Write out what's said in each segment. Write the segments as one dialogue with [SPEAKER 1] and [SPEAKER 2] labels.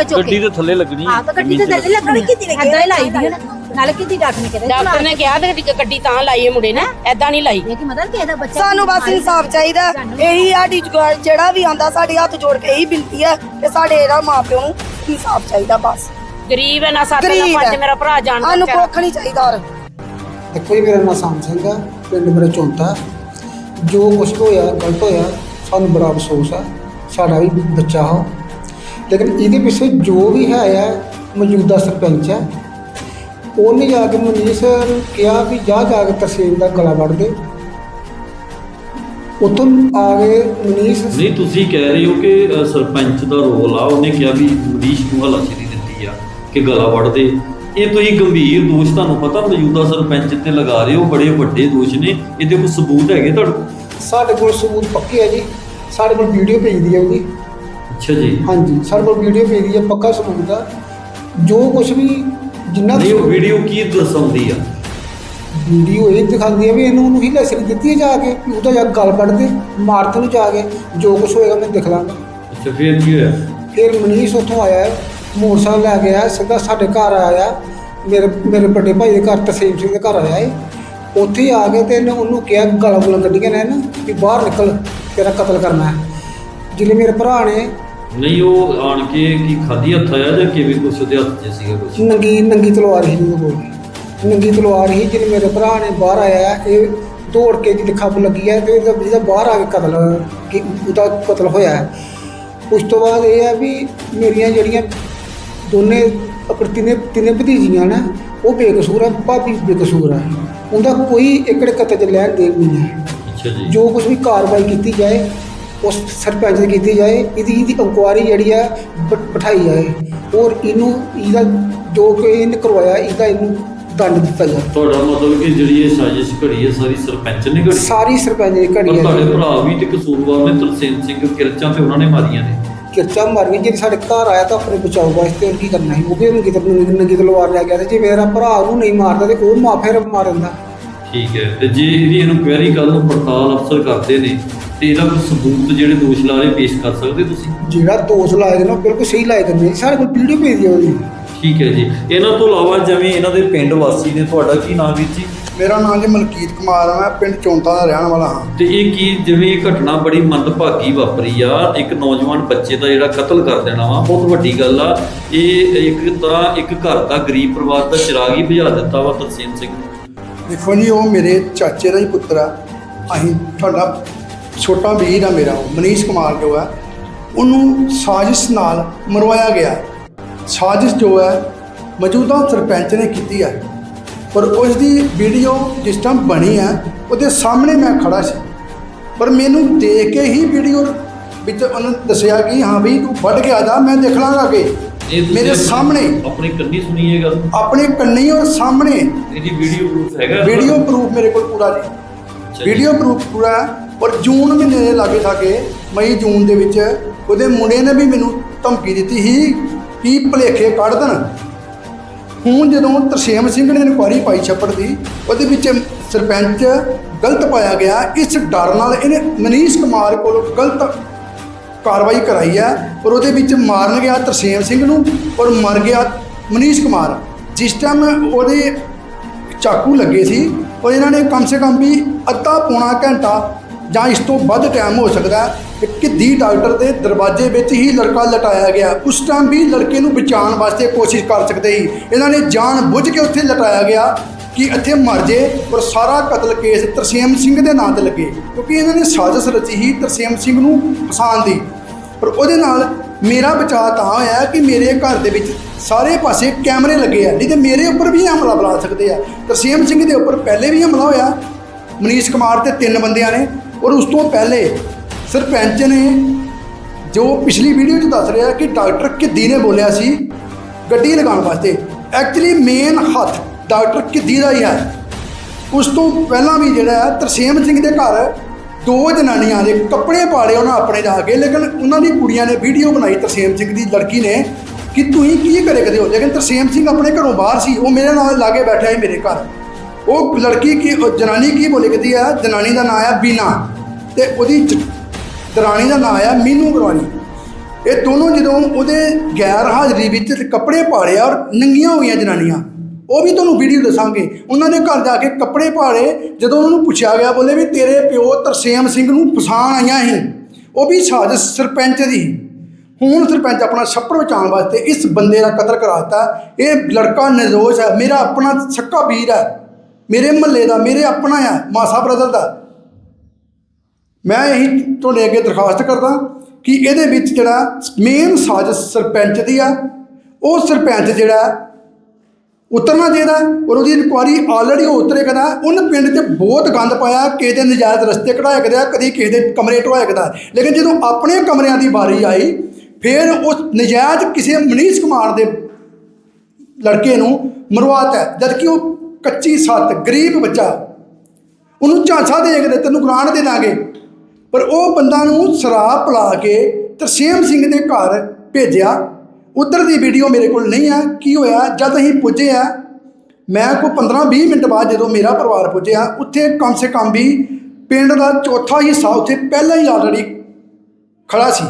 [SPEAKER 1] ਚੁੱਕ
[SPEAKER 2] ਗੱਡੀ ਦੇ ਥੱਲੇ ਲੱਗਣੀ
[SPEAKER 1] ਹਾਂ ਤਾਂ ਗੱਡੀ ਤੇ ਥੱਲੇ ਲੱਗਣੀ ਕਿਤੇ ਨੇ ਐਦਾਂ ਹੀ ਲਾਈ ਦੀ ਹੈ ਨਾ। ਨਾਲੇ ਕਿਤੇ ਡਾਕ ਨੇ ਕਿਤੇ
[SPEAKER 3] ਡਾਕਟਰ ਨੇ ਕਿਹਾ ਤੇ ਗੱਡੀ- ਗੱਡੀ ਤਾਂ ਲਾਈ ਹੈ ਮੁੰਡੇ ਨੇ ਐਦਾਂ ਨਹੀਂ ਲਾਈ।
[SPEAKER 1] ਇਹ ਕਿ ਮਤਲਬ ਕਿ ਇਹਦਾ ਬੱਚਾ
[SPEAKER 4] ਸਾਨੂੰ ਬਸ ਇਨਸਾਫ ਚਾਹੀਦਾ ਇਹੀ ਸਾਡੀ ਜਿਹੜਾ ਵੀ ਆਂਦਾ ਸਾਡੇ ਹੱਥ ਜੋੜ ਕੇ ਇਹੀ ਬੇਨਤੀ ਹੈ ਕਿ ਸਾਡੇ ਇਹਦਾ ਮਾਪਿਓ ਨੂੰ ਇਨਸਾਫ ਚਾਹੀਦਾ ਬਸ।
[SPEAKER 3] ਗਰੀਬ ਹੈ ਨਾ ਸੱਤ ਨਾ ਪੰਜ। ਮੇਰਾ ਭਰਾ ਜਾਣਦਾ
[SPEAKER 4] ਸਾਨੂੰ। ਕੁੱਖ ਨਹੀਂ ਚਾਹੀਦਾ ਔਰ।
[SPEAKER 5] ਦੇਖੋ ਜੀ ਮੇਰਾ ਨਾਮ ਸਾਮ ਸਿੰਘ ਆ ਪਿੰਡ ਮੇਰਾ ਚੌਂਤਾ ਜੋ ਕੁਛ ਹੋਇਆ ਗਲਤ ਹੋਇਆ ਸਾਨੂੰ ਬੜਾ ਅਫਸੋਸ ਆ ਸਾਡਾ ਵੀ ਬੱਚਾ ਹੋ। ਲੇਕਿਨ ਇਹਦੇ ਪਿੱਛੇ ਜੋ ਵੀ ਹੈ ਆ ਮੌਜੂਦਾ ਸਰਪੰਚ ਹੈ ਉਹਨੇ ਜਾ ਕੇ ਮਨੀਸ਼ ਨੂੰ ਕਿਹਾ ਵੀ ਜਾ ਜਾ ਕੇ ਤਰਸੇਮ ਦਾ ਗਲਾ ਵੱਢ ਦੇ। ਉਤੋਂ ਆ ਗਏ ਮਨੀਸ਼।
[SPEAKER 2] ਨਹੀਂ ਤੁਸੀਂ ਕਹਿ ਰਹੇ ਹੋ ਕਿ ਅ, ਸਰਪੰਚ ਦਾ ਰੋਲ ਆ ਉਹਨੇ ਕਿਹਾ ਵੀ ਮਰੀਸ਼ ਨੂੰ ਹਲਾਸ਼ੇਰੀ ਦਿੱਤੀ ਆ ਕਿ ਗਲਾ ਵੱਢ ਦੇ। ਇਹ ਤੁਸੀਂ ਗੰਭੀਰ ਦੋਸ਼ ਤੁਹਾਨੂੰ ਪਤਾ ਮੌਜੂਦਾ ਸਰਪੰਚ ਤੇ ਲਗਾ ਰਹੇ ਹੋ ਬੜੇ ਵੱਡੇ ਦੋਸ਼ ਨੇ। ਇਹਦੇ ਕੋਈ ਸਬੂਤ ਹੈਗੇ ਤੁਹਾਡੇ ਕੋਲ?
[SPEAKER 5] ਸਾਡੇ ਕੋਲ ਸਬੂਤ ਪੱਕੇ ਆ ਜੀ। ਸਾਡੇ ਕੋਲ ਵੀਡੀਓ ਭੇਜਦੀ ਹੈ ਉਹਦੀ
[SPEAKER 2] ਅੱਛਾ ਜੀ।
[SPEAKER 5] ਹਾਂਜੀ ਸਾਡੇ ਕੋਲ ਵੀਡੀਓ ਭੇਜਦੀ ਹੈ ਪੱਕਾ ਸਬੂਤ ਆ ਜੋ ਕੁਛ ਵੀ ਜਿੰਨਾ
[SPEAKER 2] ਨਹੀਂ ਉਹ ਵੀਡੀਓ ਕੀ ਦਰਸਾਉਂਦੀ ਆ?
[SPEAKER 5] ਵੀਡੀਓ ਇਹ ਦਿਖਾਉਂਦੀ ਹੈ ਵੀ ਇਹਨੂੰ ਉਹਨੂੰ ਹੀ ਲੈਸਨ ਦਿੱਤੀ ਹੈ ਜਾ ਕੇ ਵੀ ਉਹਦਾ ਜਾ ਗਲ ਕੱਢ ਦੇ ਮਾਰਤ ਨੂੰ ਜਾ ਕੇ ਜੋ ਕੁਛ ਹੋਏਗਾ ਮੈਂ ਦੇਖ ਲਾਂਗਾ।
[SPEAKER 2] ਅੱਛਾ ਫੇਰ ਕੀ ਹੋਇਆ?
[SPEAKER 5] ਫਿਰ ਮਨੀਸ਼ ਉੱਥੋਂ ਆਇਆ ਮੋਟਰਸਾਈਕਲ ਲੈ ਕੇ ਆਇਆ ਸਿੱਧਾ ਸਾਡੇ ਘਰ ਆਇਆ। ਮੇਰੇ ਮੇਰੇ ਵੱਡੇ ਭਾਈ ਦੇ ਘਰ ਤਸੀਮ ਸਿੰਘ ਦੇ ਘਰ ਆਇਆ ਏ ਉੱਥੇ ਆ ਕੇ ਤੇ ਇਹਨੇ ਉਹਨੂੰ ਕਿਹਾ ਗਾਲਾਂ ਗੁਲਾਂ ਕੱਢੀਆਂ ਨੇ ਨਾ ਵੀ ਬਾਹਰ ਨਿਕਲ ਤੇਰਾ ਕਤਲ ਕਰਨਾ ਹੈ। ਜਿਹੜੇ ਮੇਰੇ ਭਰਾ ਨੇ
[SPEAKER 2] ਨਹੀਂ ਉਹ ਆਣ ਕੇ ਕੀ ਖਾਦੀ ਹੱਥ ਆਇਆ ਜਾਂ ਕਿਵੇਂ ਕੁਛ ਉਹਦੇ ਹੱਥ 'ਚ ਸੀਗਾ ਕੁਛ?
[SPEAKER 5] ਨੰਗੀ ਨੰਗੀ ਤਲਵਾਰ ਹੀ ਉਹਦੇ ਕੋਲ ਨੰਗੀ ਤਲਵਾਰ ਹੀ ਜਿਹੜੇ ਮੇਰੇ ਭਰਾ ਨੇ ਬਾਹਰ ਆਇਆ ਇਹ ਦੌੜ ਕੇ ਜਿਹਦੀ ਖੱਪ ਲੱਗੀ ਹੈ ਤੇ ਇਹਦਾ ਜਿਹਦਾ ਬਾਹਰ ਆ ਕੇ ਕਤਲ ਕਿ ਉਹਦਾ ਕਤਲ ਹੋਇਆ ਹੈ। ਉਸ ਤੋਂ ਬਾਅਦ ਇਹ ਹੈ ਵੀ ਮੇਰੀਆਂ ਜਿਹੜੀਆਂ ਦੋਨੇ ਆਪਣੀ ਤਿੰਨੇ ਤਿੰਨੇ ਭਤੀਜੀਆਂ ਨੇ ਉਹ ਬੇਕਸੂਰ ਹੈ ਭਾਬੀ ਬੇਕਸੂਰ ਹੈ ਉਹਦਾ ਕੋਈ ਏਕੜ ਕਤਲ ਲੈਣ ਦੇਣ ਨਹੀਂ ਹੈ।
[SPEAKER 2] ਅੱਛਾ ਜੀ।
[SPEAKER 5] ਜੋ ਕੁਝ ਵੀ ਕਾਰਵਾਈ ਕੀਤੀ ਜਾਏ ਉਸ ਸਰਪੰਚ ਦੀ ਕੀਤੀ ਜਾਏ ਇਹਦੀ ਇਹਦੀ ਇਨਕੁਆਰੀ ਜਿਹੜੀ ਆ ਬਿਠਾਈ ਜਾਏ ਔਰ ਇਹਨੂੰ ਇਹਦਾ ਜੋ ਕਿ ਇਹਨੇ ਕਰਵਾਇਆ ਇਹਦਾ ਇਹਨੂੰ ਦੰਡ ਦਿੱਤਾ ਜਾਏ।
[SPEAKER 2] ਤੁਹਾਡਾ ਮਤਲਬ ਕਿ ਜਿਹੜੀ ਇਹ ਸਾਜ਼ਿਸ਼ ਘੜੀ ਹੈ ਸਾਰੀ ਸਰਪੰਚ ਨੇ ਘੜੀ
[SPEAKER 5] ਸਾਰੀ ਸਰਪੰਚ ਦੀ
[SPEAKER 2] ਪਰ
[SPEAKER 5] ਘੜੀ
[SPEAKER 2] ਤੁਹਾਡੇ
[SPEAKER 5] ਹੈ
[SPEAKER 2] ਭਰਾ ਵੀ ਤੇ ਕਸੂਰਵਾਰ ਨੇ ਤਰਸੇਮ ਸਿੰਘ ਕਿਰਚਾਂ ਤੇ ਉਹਨਾਂ ਨੇ ਮਾਰੀਆਂ ਨੇ।
[SPEAKER 5] ਕਿਰਚਾ ਮਾਰ ਗਈ ਜੇ ਸਾਡੇ ਘਰ ਆਇਆ ਤਾਂ ਆਪਣੇ ਬਚਾਓ ਵਾਸਤੇ ਕੀ ਕਰਨਾ ਸੀ? ਉਹ ਵੀ ਨੰਗੀ ਤਲਵਾਰ ਨੰਗੀ ਤਲਵਾਰ ਲੈ ਗਿਆ ਤੇ ਜੇ ਮੇਰਾ ਭਰਾ ਉਹਨੂੰ ਨਹੀਂ ਮਾਰਦਾ ਤੇ ਉਹ ਮਾਫੇ ਮਾਰ ਦਿੰਦਾ।
[SPEAKER 2] ਠੀਕ ਹੈ ਤੇ ਜੇ ਇਹਦੀ ਇਨਕੁਆਇਰੀ ਕੱਲ ਨੂੰ ਪੜਤਾਲ ਅਫਸਰ ਕਰਦੇ ਨੇ ਤੇ ਇਹਦਾ ਕੋਈ ਸਬੂਤ ਜਿਹੜੇ ਦੋਸ਼ ਲਾ ਰਹੇ ਪੇਸ਼ ਕਰ ਸਕਦੇ ਤੁਸੀਂ?
[SPEAKER 5] ਜਿਹੜਾ ਦੋਸ਼ ਲਾਏ ਦੇ ਨਾ ਉਹ ਬਿਲਕੁਲ ਸਹੀ ਲਾਏ ਦਿੰਦੇ ਸਾਡੇ ਕੋਲ ਵੀਡੀਓ ਭੇਜੀ ਉਹਦੀ
[SPEAKER 2] ਠੀਕ ਹੈ ਜੀ। ਇਹਨਾਂ ਤੋਂ ਇਲਾਵਾ ਜਿਵੇਂ ਇਹਨਾਂ ਦੇ ਪਿੰਡ ਵਾਸੀ ਨੇ ਤੁਹਾਡਾ ਕੀ ਨਾਮ ਵੀਰ ਜੀ?
[SPEAKER 6] ਮੇਰਾ ਨਾਮ ਜੀ ਮਲਕੀਤ ਕੁਮਾਰ ਆ ਮੈਂ ਪਿੰਡ ਚੌਂਤਾ ਦਾ ਰਹਿਣ ਵਾਲਾ ਹਾਂ।
[SPEAKER 2] ਤੇ ਇਹ ਕੀ ਜਿਵੇਂ ਇਹ ਘਟਨਾ ਬੜੀ ਮੰਦਭਾਗੀ ਵਾਪਰੀ ਆ ਇੱਕ ਨੌਜਵਾਨ ਬੱਚੇ ਦਾ ਜਿਹੜਾ ਕਤਲ ਕਰ ਦੇਣਾ ਵਾ ਬਹੁਤ ਵੱਡੀ ਗੱਲ ਆ। ਇਹ ਇੱਕ ਤਰ੍ਹਾਂ ਇੱਕ ਘਰ ਦਾ ਗਰੀਬ ਪਰਿਵਾਰ ਦਾ ਚਿਰਾਗ ਹੀ ਬੁਝਾ ਦਿੱਤਾ ਵਾ ਤਰਸੇਮ ਸਿੰਘ। ਨੇ
[SPEAKER 6] ਦੇਖੋ ਜੀ ਉਹ ਮੇਰੇ ਚਾਚੇ ਦਾ ਹੀ ਪੁੱਤਰ ਆ। ਅਸੀਂ ਤੁਹਾਡਾ ਛੋਟਾ ਵੀਰ ਆ ਮੇਰਾ ਉਹ ਮਨੀਸ਼ ਕੁਮਾਰ ਜੋ ਹੈ ਉਹਨੂੰ ਸਾਜ਼ਿਸ਼ ਨਾਲ ਮਰਵਾਇਆ ਗਿਆ। ਸਾਜ਼ਿਸ਼ ਜੋ ਹੈ ਮੌਜੂਦਾ ਸਰਪੰਚ ਨੇ ਕੀਤੀ ਹੈ। ਪਰ ਉਸ ਦੀ ਵੀਡੀਓ ਜਿਸ ਟਾਈਮ ਬਣੀ ਹੈ ਉਹਦੇ ਸਾਹਮਣੇ ਮੈਂ ਖੜਾ ਸੀ। ਪਰ ਮੈਨੂੰ ਦੇਖ ਕੇ ਹੀ ਵੀਡੀਓ ਵਿੱਚ ਉਹਨੇ ਦੱਸਿਆ ਕਿ ਹਾਂ ਵੀ ਤੂੰ ਵੱਢ ਕੇ ਆ ਜਾ ਮੈਂ ਦੇਖ ਲਾਂਗਾ ਕਿ
[SPEAKER 2] ਤੁਸੀਂ
[SPEAKER 6] ਮੇਰੇ
[SPEAKER 2] ਆਪਣੀ-
[SPEAKER 6] ਸਾਹਮਣੇ।
[SPEAKER 2] ਆਪਣੀ ਕੰਨੀ ਸੁਣੀ ਇਹ ਗੱਲ?
[SPEAKER 6] ਆਪਣੇ ਕੰਨੀ ਔਰ ਸਾਹਮਣੇ।
[SPEAKER 2] ਇਹਦੀ ਵੀਡੀਓ ਪ੍ਰੂਫ ਹੈਗਾ?
[SPEAKER 6] ਵੀਡੀਓ ਪ੍ਰੂਫ ਮੇਰੇ ਕੋਲ ਪੂਰਾ ਜੀ। ਵੀਡੀਓ ਪ੍ਰੂਫ ਪੂਰਾ ਹੈ। ਔਰ ਜੂਨ ਮਹੀਨੇ ਦੇ ਲਾਗੇ ਲਾਗੇ, ਮਈ, ਜੂਨ ਦੇ ਵਿੱਚ ਉਹਦੇ ਮੁੰਡੇ ਨੇ ਵੀ ਮੈਨੂੰ ਧਮਕੀ ਦਿੱਤੀ ਸੀ ਕਿ ਭਲੇਖੇ ਕੱਢ ਦੇਣ। ਹੁਣ ਜਦੋਂ ਤਰਸੇਮ ਸਿੰਘ ਨੇ ਇਨਕੁਆਰੀ ਪਾਈ ਛੱਪੜ ਦੀ, ਉਹਦੇ ਵਿੱਚ ਸਰਪੰਚ ਗਲਤ ਪਾਇਆ ਗਿਆ। ਇਸ ਡਰ ਨਾਲ ਇਹਨੇ ਮਨੀਸ਼ ਕੁਮਾਰ ਕੋਲ ਗਲਤ ਕਾਰਵਾਈ ਕਰਾਈ ਹੈ ਔਰ ਉਹਦੇ ਵਿੱਚ ਮਾਰਨ ਗਿਆ ਤਰਸੇਮ ਸਿੰਘ ਨੂੰ ਔਰ ਮਰ ਗਿਆ ਮਨੀਸ਼ ਕੁਮਾਰ। ਜਿਸ ਟਾਈਮ ਉਹਦੇ ਚਾਕੂ ਲੱਗੇ ਸੀ ਔਰ ਇਹਨਾਂ ਨੇ ਕਮ ਸੇ ਕਮ ਵੀ ਅੱਧਾ ਪੌਣਾ ਘੰਟਾ ਜਾਂ ਇਸ ਤੋਂ ਵੱਧ ਟਾਈਮ ਹੋ ਸਕਦਾ ਕਿ ਕਿੱਦੀ ਡਾਕਟਰ ਦੇ ਦਰਵਾਜ਼ੇ ਵਿੱਚ ਹੀ ਲੜਕਾ ਲਟਾਇਆ ਗਿਆ। ਉਸ ਟਾਈਮ ਵੀ ਲੜਕੇ ਨੂੰ ਬਚਾਉਣ ਵਾਸਤੇ ਕੋਸ਼ਿਸ਼ ਕਰ ਸਕਦੇ ਸੀ। ਇਹਨਾਂ ਨੇ ਜਾਣ ਬੁੱਝ ਕੇ ਉੱਥੇ ਲਟਾਇਆ ਗਿਆ ਕਿ ਇੱਥੇ ਮਰ ਜੇ ਔਰ ਸਾਰਾ ਕਤਲ ਕੇਸ ਤਰਸੇਮ ਸਿੰਘ ਦੇ ਨਾਂ ਤੇ ਲੱਗੇ, ਕਿਉਂਕਿ ਇਹਨਾਂ ਨੇ ਸਾਜ਼ਿਸ਼ ਰਚੀ ਸੀ ਤਰਸੇਮ ਸਿੰਘ ਨੂੰ ਫਸਾਉਣ ਦੀ। ਪਰ ਉਹਦੇ ਨਾਲ ਮੇਰਾ ਬਚਾਅ ਤਾਂ ਹੋਇਆ ਕਿ ਮੇਰੇ ਘਰ ਦੇ ਵਿੱਚ ਸਾਰੇ ਪਾਸੇ ਕੈਮਰੇ ਲੱਗੇ ਆ, ਨਹੀਂ ਤੇ ਮੇਰੇ ਉੱਪਰ ਵੀ ਹਮਲਾ ਬਣਾ ਸਕਦੇ ਆ। ਤਰਸੇਮ ਸਿੰਘ ਦੇ ਉੱਪਰ ਪਹਿਲੇ ਵੀ ਹਮਲਾ ਹੋਇਆ ਮਨੀਸ਼ ਕੁਮਾਰ ਤੇ ਤਿੰਨ ਬੰਦਿਆਂ ਨੇ ਔਰ ਉਸ ਤੋਂ ਪਹਿਲੇ ਸਰਪੰਚ ਨੇ ਜੋ ਪਿਛਲੀ ਵੀਡੀਓ 'ਚ ਦੱਸ ਰਿਹਾ ਕਿ ਡਾਕਟਰ ਕਿੱਦੀ ਨੇ ਬੋਲਿਆ ਸੀ ਗੱਡੀ ਲਗਾਉਣ ਵਾਸਤੇ। ਐਕਚੁਅਲੀ ਮੇਨ ਹੱਥ ਡਾਕਟਰ ਕਿੱਦੀ ਦਾ ਹੀ ਹੈ। ਉਸ ਤੋਂ ਪਹਿਲਾਂ ਵੀ ਜਿਹੜਾ ਤਰਸੇਮ ਸਿੰਘ ਦੇ ਘਰ ਦੋ ਜਨਾਨੀਆਂ ਦੇ ਕੱਪੜੇ ਪਾੜੇ ਉਹਨਾਂ ਆਪਣੇ ਜਾ ਕੇ, ਲੇਕਿਨ ਉਹਨਾਂ ਦੀ ਕੁੜੀਆਂ ਨੇ ਵੀਡੀਓ ਬਣਾਈ ਤਰਸੇਮ ਸਿੰਘ ਦੀ, ਲੜਕੀ ਨੇ, ਕਿ ਤੁਸੀਂ ਕੀ ਕਰੇ ਕਦੇ ਹੋ? ਲੇਕਿਨ ਤਰਸੇਮ ਸਿੰਘ ਆਪਣੇ ਘਰੋਂ ਬਾਹਰ ਸੀ, ਉਹ ਮੇਰੇ ਨਾਲ ਲਾਗੇ ਬੈਠਾ ਸੀ ਮੇਰੇ ਘਰ। ਉਹ ਲੜਕੀ ਕੀ, ਉਹ ਜਨਾਨੀ ਕੀ ਬੋਲੇ ਕਦੀ ਆ? ਜਨਾਨੀ ਦਾ ਨਾਂ ਆ ਬੀਨਾ। ਤੇ ਉਹਦੀ ਜ- ਦਰਾਣੀ ਦਾ ਨਾਂ ਆ ਮੀਨੂ ਗਰਵਾਨੀ ਇਹ ਦੋਨੋਂ ਜਦੋਂ ਉਹਦੇ ਗੈਰ ਹਾਜ਼ਰੀ ਵਿੱਚ ਕੱਪੜੇ ਪਾੜੇ ਔਰ ਨੰਗੀਆਂ ਹੋਈਆਂ ਜਨਾਨੀਆਂ, ਉਹ ਵੀ ਤੁਹਾਨੂੰ ਵੀਡੀਓ ਦੱਸਾਂਗੇ। ਉਹਨਾਂ ਦੇ ਘਰ ਜਾ ਕੇ ਕੱਪੜੇ ਪਾੜੇ, ਜਦੋਂ ਉਹਨਾਂ ਨੂੰ ਪੁੱਛਿਆ ਗਿਆ, ਬੋਲੇ ਵੀ ਤੇਰੇ ਪਿਓ ਤਰਸੇਮ ਸਿੰਘ ਨੂੰ ਫਸਾਣ ਆਈਆਂ ਸੀ। ਉਹ ਵੀ ਸਾਜ਼ਿਸ਼ ਸਰਪੰਚ ਦੀ। ਹੁਣ ਸਰਪੰਚ ਆਪਣਾ ਛੱਪੜ ਬਚਾਉਣ ਵਾਸਤੇ ਇਸ ਬੰਦੇ ਦਾ ਕਤਲ ਕਰਾਤਾ ਇਹ ਲੜਕਾ ਨਿਰਦੋਸ਼ ਹੈ, ਮੇਰਾ ਆਪਣਾ ਸੱਕਾ ਵੀਰ ਹੈ। ਮੇਰੇ ਮਹੱਲੇ ਦਾ, ਮੇਰੇ ਆਪਣਾ ਆ, ਮਾਸਾ ਬ੍ਰਦਰ ਦਾ। ਮੈਂ ਇਹੀ ਤੁਹਾਡੇ ਅੱਗੇ ਦਰਖਾਸਤ ਕਰਦਾ ਕਿ ਇਹਦੇ ਵਿੱਚ ਜਿਹੜਾ ਮੇਨ ਸਾਜ਼ਿਸ਼ ਸਰਪੰਚ ਦੀ ਆ, ਉਹ ਸਰਪੰਚ ਜਿਹੜਾ ਉਤਰਨਾ ਚਾਹੀਦਾ ਔਰ ਉਹਦੀ ਇਨਕੁਆਰੀ ਆਲਰੇਡੀ ਉਤਰੇ ਕਦਾ ਉਹਨ ਪਿੰਡ 'ਚ ਬਹੁਤ ਗੰਦ ਪਾਇਆ, ਕਿਸੇ ਦੇ ਨਜਾਇਜ਼ ਰਸਤੇ ਕਢਾਇਆ ਕਦਾ ਕਦੀ ਕਿਸੇ ਦੇ ਕਮਰੇ ਢਵਾਇਆ ਕਦਾ ਲੇਕਿਨ ਜਦੋਂ ਆਪਣੇ ਕਮਰਿਆਂ ਦੀ ਵਾਰੀ ਆਈ, ਫਿਰ ਉਸ ਨਜਾਇਜ਼ ਕਿਸੇ ਮਨੀਸ਼ ਕੁਮਾਰ ਦੇ ਲੜਕੇ ਨੂੰ ਮਰਵਾਤਾ ਜਦਕਿ ਉਹ ਕੱਚੀ ਸੱਤ, ਗਰੀਬ ਬੱਚਾ। ਉਹਨੂੰ ਝਾਂਸਾ ਦੇ ਕੇ ਤੈਨੂੰ ਗ੍ਰਾਂਟ ਦੇ ਦਾਂਗੇ। ਪਰ ਉਹ ਬੰਦਾ ਨੂੰ ਸ਼ਰਾਪ ਪਿਲਾ ਕੇ ਤਰਸੇਮ ਸਿੰਘ ਦੇ ਘਰ ਭੇਜਿਆ। ਉੱਧਰ ਦੀ ਵੀਡੀਓ ਮੇਰੇ ਕੋਲ ਨਹੀਂ ਆ। ਕੀ ਹੋਇਆ? ਜਦ ਅਸੀਂ ਪੁੱਜੇ ਆ, ਮੈਂ ਕੋਈ 15-20 ਮਿੰਟ ਬਾਅਦ ਜਦੋਂ ਮੇਰਾ ਪਰਿਵਾਰ ਪੁੱਜਿਆ, ਉੱਥੇ ਕਮ ਸੇ ਕਮ ਵੀ ਪਿੰਡ ਦਾ ਚੌਥਾ ਹਿੱਸਾ ਉੱਥੇ ਪਹਿਲਾਂ ਹੀ ਆਲਰੇਡੀ ਖੜਾ ਸੀ।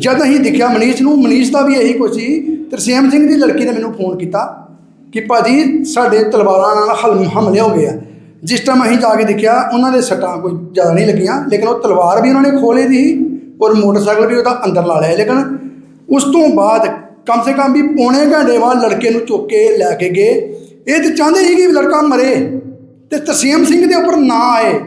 [SPEAKER 6] ਜਦ ਅਸੀਂ ਦੇਖਿਆ ਮਨੀਸ਼ ਨੂੰ, ਮਨੀਸ਼ ਦਾ ਵੀ ਇਹੀ ਕੁਛ ਸੀ। ਤਰਸੇਮ ਸਿੰਘ ਦੀ ਲੜਕੀ ਨੇ ਮੈਨੂੰ ਫੋਨ ਕੀਤਾ। ਕਿ ਭਾਜੀ ਸਾਡੇ ਤਲਵਾਰਾਂ ਨਾਲ ਹਲ- ਹਮਲੇ ਹੋ ਗਏ ਆ। ਜਿਸ ਟਾਈਮ ਅਸੀਂ ਜਾ ਕੇ ਦੇਖਿਆ, ਉਹਨਾਂ ਦੇ ਸੱਟਾਂ ਕੋਈ ਜ਼ਿਆਦਾ ਨਹੀਂ ਲੱਗੀਆਂ, ਲੇਕਿਨ ਉਹ ਤਲਵਾਰ ਵੀ ਉਹਨਾਂ ਨੇ ਖੋਲੇ ਦੀ ਸੀ ਔਰ ਮੋਟਰਸਾਈਕਲ ਵੀ ਉਹਦਾ ਅੰਦਰ ਲਾ ਲਿਆ। ਲੇਕਿਨ ਉਸ ਤੋਂ ਬਾਅਦ ਕਮ ਸੇ ਕਮ ਵੀ ਪੌਣੇ ਘੰਟੇ ਬਾਅਦ ਲੜਕੇ ਨੂੰ ਚੁੱਕ ਕੇ ਲੈ ਕੇ ਗਏ। ਇਹ ਤੇ ਚਾਹੁੰਦੇ ਸੀ ਕਿ ਲੜਕਾ ਮਰੇ ਤੇ ਤਰਸੀਮ ਸਿੰਘ ਦੇ ਉੱਪਰ ਨਾ ਆਏ।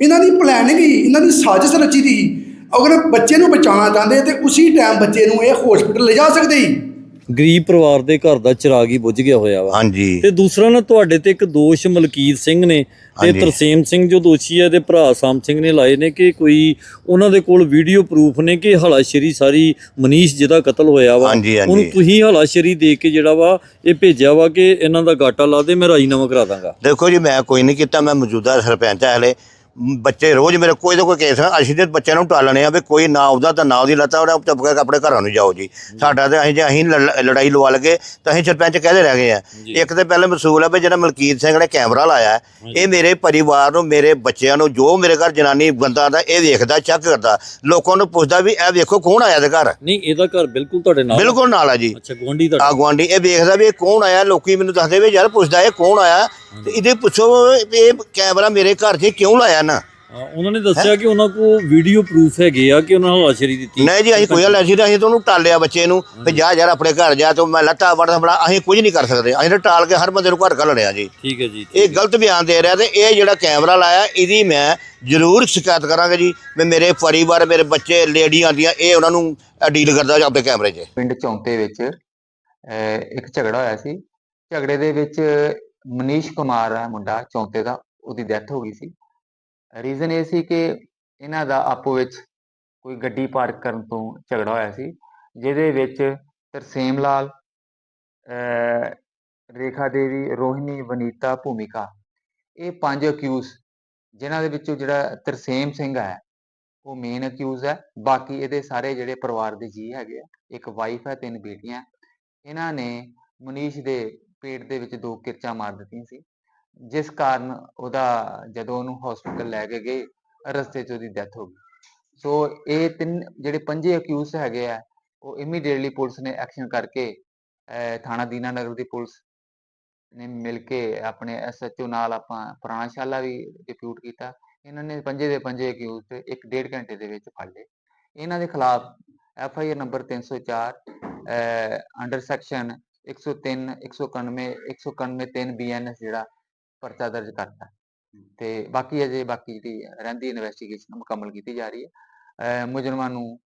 [SPEAKER 6] ਇਹਨਾਂ ਦੀ ਪਲੈਨਿੰਗ ਹੀ, ਇਹਨਾਂ ਦੀ ਸਾਜ਼ਿਸ਼ ਰਚੀ ਦੀ ਸੀ। ਅਗਰ ਬੱਚੇ ਨੂੰ ਬਚਾਉਣਾ ਚਾਹੁੰਦੇ ਤੇ ਉਸੇ ਟਾਈਮ ਬੱਚੇ ਨੂੰ ਇਹ ਹਸਪੀਟਲ ਲਿਜਾ ਸਕਦੇ ਸੀ।
[SPEAKER 2] ਗਰੀਬ ਪਰਿਵਾਰ ਦੇ ਘਰ ਦਾ ਚਿਰਾਗ ਹੀ ਬੁੱਝ ਗਿਆ ਹੋਇਆ ਵਾ।
[SPEAKER 7] ਹਾਂਜੀ।
[SPEAKER 2] ਤੇ ਦੂਸਰਾ ਨਾ ਤੁਹਾਡੇ ਤੇ ਇੱਕ ਦੋਸ਼ ਮਲਕੀਤ ਸਿੰਘ ਨੇ ਤੇ। ਤਰਸੇਮ ਸਿੰਘ ਜੋ ਦੋਸ਼ੀ ਹੈ ਤੇ ਭਰਾ ਸਾਮ ਸਿੰਘ ਨੇ ਲਾਏ ਨੇ ਕਿ ਕੋਈ ਉਹਨਾਂ ਦੇ ਕੋਲ ਵੀਡੀਓ ਪ੍ਰੂਫ ਨੇ ਕਿ ਹਲਾਸ਼ੇਰੀ ਸਾਰੀ ਮਨੀਸ਼ ਜਿਹਦਾ ਕਤਲ ਹੋਇਆ ਵਾ। ਉਹਨੂੰ ਤੁਸੀਂ ਹਲਾਸ਼ੇਰੀ ਦੇ ਕੇ ਜਿਹੜਾ ਵਾ ਇਹ ਭੇਜਿਆ ਵਾ ਕਿ ਇਹਨਾਂ ਦਾ ਗਾਟਾ ਲਾ ਦੇ ਮੈਂ ਰਾਜੀਨਾਮਾ ਕਰਾ ਦਾਂਗਾ।
[SPEAKER 7] ਦੇਖੋ ਜੀ ਮੈਂ ਕੋਈ ਨਹੀਂ ਕੀਤਾ ਮੈਂ ਮੌਜੂਦਾ ਸਰਪੰਚ ਹਾਂ ਹਲੇ। ਬੱਚੇ ਰੋਜ਼ ਮੇਰੇ ਕੋਈ ਨਾ ਕੋਈ ਕੇਸ ਹੈ ਅਸੀਂ ਤੇ ਬੱਚਿਆਂ ਨੂੰ ਟਾਲਣੇ ਆ ਵੀ ਕੋਈ ਨਾ ਉਹਦਾ ਤਾਂ ਨਾ ਉਹਦੀ ਲੱਤਾ ਉਹਦਾ ਚੁੱਪ ਕਰਕੇ ਆਪਣੇ ਘਰਾਂ ਨੂੰ ਜਾਓ ਜੀ। ਸਾਡਾ ਤੇ ਅਸੀਂ ਜੇ ਅਸੀਂ ਲੜ- ਲੜਾਈ ਲਵਾ ਲਗੇ ਤਾਂ ਅਸੀਂ ਸਰਪੰਚ ਕਹਦੇ ਰਹਿ ਗਏ ਆ। ਇੱਕ ਤੇ ਪਹਿਲੇ ਮਸੂਲ ਹੈ ਵੀ ਜਿਹੜਾ ਮਲਕੀਤ ਸਿੰਘ ਨੇ ਕੈਮਰਾ ਲਾਇਆ ਹੈ, ਇਹ ਮੇਰੇ ਪਰਿਵਾਰ ਨੂੰ ਮੇਰੇ ਬੱਚਿਆਂ ਨੂੰ ਜੋ ਮੇਰੇ ਘਰ ਜਨਾਨੀ ਬੰਦਾ ਦਾ ਇਹ ਵੇਖਦਾ ਚੈੱਕ ਕਰਦਾ। ਲੋਕਾਂ ਨੂੰ ਪੁੱਛਦਾ ਵੀ ਇਹ ਵੇਖੋ ਕੌਣ ਆਇਆ ਇਹਦੇ ਘਰ?
[SPEAKER 2] ਨਹੀਂ ਇਹਦਾ ਘਰ ਬਿਲਕੁਲ ਤੁਹਾਡੇ ਨਾਲ
[SPEAKER 7] ਬਿਲਕੁਲ ਨਾਲ ਆ ਜੀ।
[SPEAKER 2] ਅੱਛਾ ਗਵਾਂਢੀ ਤੁਹਾਡਾ?
[SPEAKER 7] ਆ ਗੁਆਂਢੀ ਇਹ ਵੇਖਦਾ ਵੀ ਇਹ ਕੌਣ ਆਇਆ? ਲੋਕੀ ਮੈਨੂੰ ਦੱਸਦੇ ਵੀ ਯਾਰ ਪੁੱਛਦਾ ਇਹ ਕੌਣ ਆਇਆ? ਤੇ ਇਹਦੇ ਪੁੱਛੋ ਵੀ ਇਹ ਕੈਮਰਾ ਮੇਰੇ ਘਰ 'ਚ ਕਿਉਂ ਲਾਇਆ? ਨਾ।
[SPEAKER 2] ਹਾਂ, ਉਹਨਾਂ ਨੇ ਦੱਸਿਆ ਕਿ ਉਹਨਾਂ ਕੋਲ ਵੀਡੀਓ ਪ੍ਰੂਫ ਹੈਗੇ ਆ ਕਿ ਉਹਨਾਂ ਨੂੰ ਹਲਾਸ਼ੇਰੀ ਦਿੱਤੀ
[SPEAKER 7] ਨਹੀਂ ਜੀ ਅਸੀਂ ਕੋਈ ਹੱਲ ਅਸੀਂ ਤਾਂ ਅਸੀਂ ਟਾਲਿਆ ਬੱਚੇ ਨੂੰ ਵੀ ਜਾ। ਯਾਰ ਆਪਣੇ ਘਰ ਜਾ ਤੂੰ ਮੈਂ ਲੱਤਾ ਵੜਦਾ ਬੜਾ ਅਸੀਂ ਕੁਝ ਨਹੀਂ ਕਰ ਸਕਦੇ। ਅਸੀਂ ਤਾਂ ਟਾਲ ਕੇ ਹਰ ਬੰਦੇ ਨੂੰ ਘਰ ਘੱਲਣਿਆ ਜੀ।
[SPEAKER 2] ਠੀਕ ਹੈ ਜੀ
[SPEAKER 7] ਇਹ ਗਲਤ ਬਿਆਨ ਦੇ ਰਿਹਾ ਤੇ ਇਹ ਜਿਹੜਾ ਕੈਮਰਾ ਲਾਇਆ ਇਹਦੀ ਮੈਂ ਜ਼ਰੂਰ ਸ਼ਿਕਾਇਤ ਕਰਾਂਗਾ ਜੀ ਵੀ ਮੇਰੇ ਪਰਿਵਾਰ ਮੇਰੇ ਬੱਚੇ ਲੇਡੀਆਂ ਦੀਆਂ ਇਹ ਉਹਨਾਂ ਨੂੰ ਡੀਲ ਕਰਦਾ ਆਪਣੇ ਕੈਮਰੇ 'ਚ।
[SPEAKER 8] ਪਿੰਡ ਚੌਂਤੇ ਵਿੱਚ ਅਹ, ਇੱਕ ਝਗੜਾ ਹੋਇਆ ਸੀ। ਝਗੜੇ ਦੇ ਵਿੱਚ ਮਨੀਸ਼ ਕੁਮਾਰ ਹੈ ਮੁੰਡਾ ਚੌਂਤੇ ਦਾ ਉਹਦੀ ਡੈਥ ਹੋ ਗਈ ਸੀ। ਰੀਜ਼ਨ ਇਹ ਸੀ ਕਿ ਇਹਨਾਂ ਦਾ ਆਪੋ ਵਿੱਚ ਕੋਈ ਗੱਡੀ ਪਾਰਕ ਕਰਨ ਤੋਂ ਝਗੜਾ ਹੋਇਆ ਸੀ, ਜਿਹਦੇ ਵਿੱਚ ਤਰਸੇਮ ਲਾਲ ਰੇਖਾ ਦੇਵੀ ਰੋਹਿਣੀ ਵਨੀਤਾ ਭੂਮਿਕਾ, ਇਹ ਪੰਜ ਅਕਿਊਜ਼ ਜਿਨ੍ਹਾਂ ਦੇ ਵਿੱਚੋਂ ਜਿਹੜਾ ਤਰਸੇਮ ਸਿੰਘ ਹੈ, ਉਹ ਮੇਨ ਅਕਿਊਜ਼ ਹੈ। ਬਾਕੀ ਇਹਦੇ ਸਾਰੇ ਜਿਹੜੇ ਪਰਿਵਾਰ ਦੇ ਜੀ ਹੈਗੇ ਆ, ਇੱਕ ਵਾਈਫ ਹੈ, ਤਿੰਨ ਬੇਟੀਆਂ, ਇਹਨਾਂ ਨੇ ਮਨੀਸ਼ ਦੇ ਪੇਟ ਦੇ ਵਿੱਚ ਦੋ ਕਿਰਚਾਂ ਮਾਰ ਦਿੱਤੀਆਂ ਸੀ। ਜਿਸ ਕਾਰਨ ਉਹਦਾ ਜਦੋਂ ਉਹਨੂੰ ਹਸਪੀਟਲ ਲੈ ਕੇ ਗਏ, ਰਸਤੇ 'ਚ ਉਹਦੀ ਡੈਥ ਹੋ ਗਈ। ਸੋ ਇਹ ਤਿੰਨ ਜਿਹੜੇ ਪੰਜੇ ਅਕਿਊਜ਼ ਹੈਗੇ ਆ, ਉਹ ਇਮੀਡੀਏਟਲੀ ਪੁਲਿਸ ਨੇ ਐਕਸ਼ਨ ਕਰਕੇ ਥਾਣਾ ਦੀਨਾਨਗਰ ਦੀ ਪੁਲਿਸ ਨੇ ਮਿਲ ਕੇ ਆਪਣੇ ਐਸਐਚਓ ਨਾਲ ਆਪਾਂ ਪੁਰਾਣਾਸ਼ਾਲਾ ਵੀ ਡਿਪਿਊਟ ਕੀਤਾ। ਇਹਨਾਂ ਨੇ ਪੰਜੇ ਦੇ ਪੰਜੇ ਅਕਿਊਜ਼ ਤੇ ਇੱਕ ਡੇਢ ਘੰਟੇ ਦੇ ਵਿੱਚ ਫੜ ਲਏ। ਇਹਨਾਂ ਦੇ ਖਿਲਾਫ F I R number 304 under section 103 191 191 3 BNS ਜਿਹੜਾ ਪਰਚਾ ਦਰਜ ਕਰਤਾ। ਤੇ ਬਾਕੀ ਅਜੇ ਬਾਕੀ ਜਿਹੜੀ ਰਹਿੰਦੀ ਇਨਵੈਸਟੀਗੇਸ਼ਨ ਮੁਕੰਮਲ ਕੀਤੀ ਜਾ ਰਹੀ ਹੈ। ਮੁਜਰਮਾਂ ਨੂੰ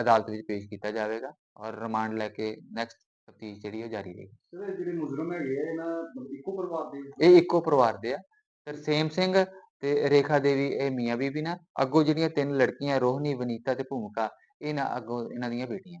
[SPEAKER 8] ਅਦਾਲਤ ਵਿੱਚ ਪੇਸ਼ ਕੀਤਾ ਜਾਵੇਗਾ ਔਰ ਰਿਮਾਂਡ ਲੈ ਕੇ ਨੈਕਸਟ ਤਫਤੀਸ਼ ਜਿਹੜੀ ਉਹ ਜਾਰੀ ਰਹੇਗੀ।
[SPEAKER 6] ਸਰ ਜਿਹੜੇ ਮੁਜਰਮ ਹੈਗੇ ਆ ਇਹਨਾਂ ਇੱਕੋ ਪਰਿਵਾਰ ਦੇ
[SPEAKER 8] ਇਹ ਇੱਕੋ ਪਰਿਵਾਰ ਦੇ ਆ। ਤਰਸੇਮ ਸਿੰਘ ਤੇ ਰੇਖਾ ਦੇਵੀ ਇਹ ਮੀਆਂ ਬੀਬੀ ਨਾਲ ਅੱਗੋਂ ਜਿਹੜੀਆਂ ਤਿੰਨ ਲੜਕੀਆਂ ਰੋਹਿਣੀ ਵਨੀਤਾ ਤੇ ਭੂਮਿਕਾ ਇਹ ਨਾ ਅੱਗੋਂ ਇਹਨਾਂ ਦੀਆਂ ਬੇਟੀਆਂ।